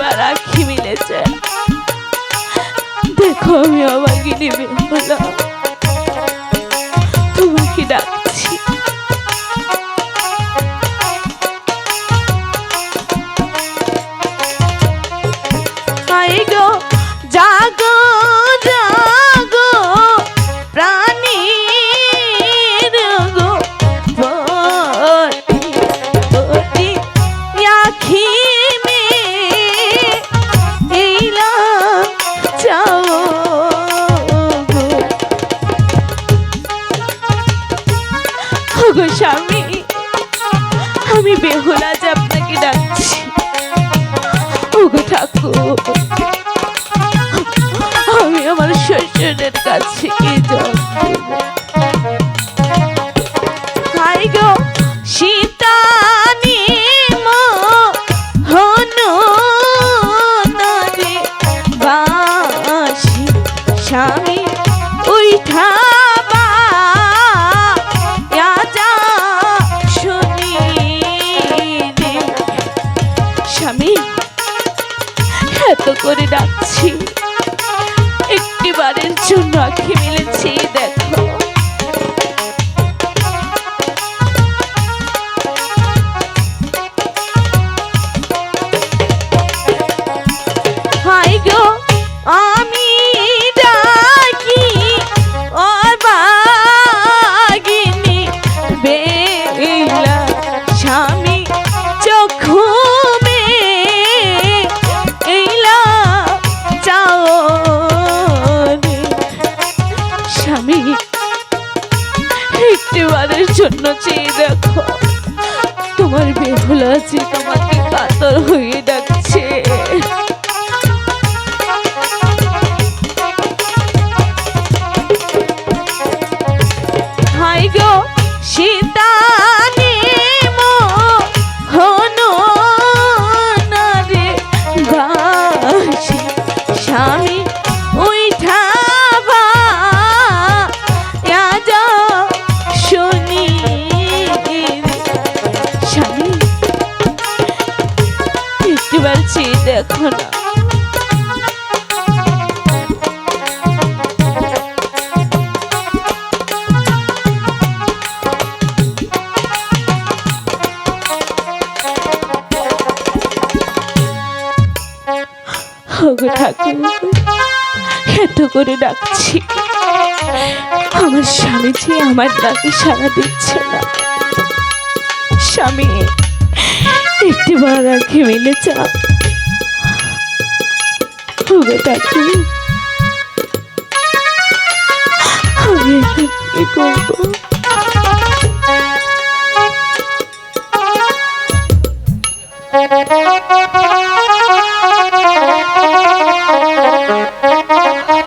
માં રાખી મિલે দেখো আমি আমাকে নেবে বলো। তোমাকে ডাকছি। জাগো। ওগো স্বামী। আমি বেহুলা যে আপনাকে ডাকছি। ওগো ঠাকুর। স্বামী। এত করে ডাকছি। একটি বারের জন্য আঁখি মিলেছি দেখো। স্বামী একটিবারের জন্য চেয়ে দেখো। তোমার বেহুলা যে তোমাকে কাতর হয়ে একটিবার চেয়ে দেখো না। এত করে ডাকছি। আমার স্বামী যে আমার ডাকে সারা দিচ্ছে না। স্বামী একটি বার রাখি মিলে চাও আমি কি করব?